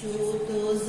Chutos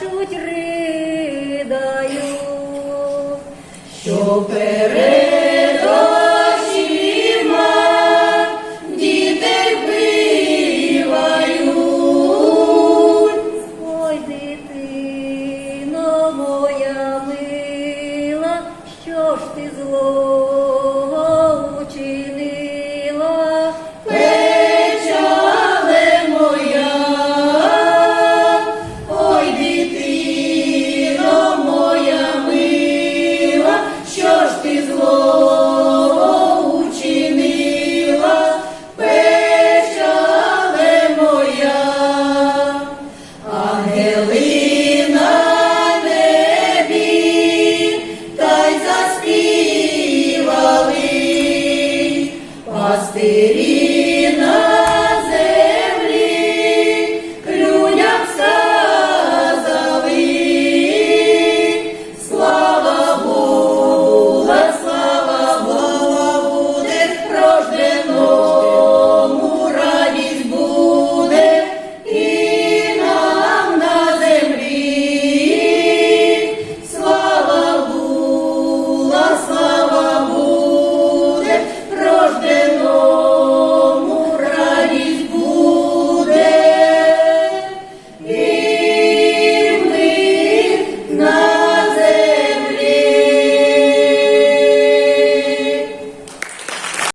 плачуть, ридаю, що передосіма дітей пивають. Ой, дитино моя мила, що ж ти зло.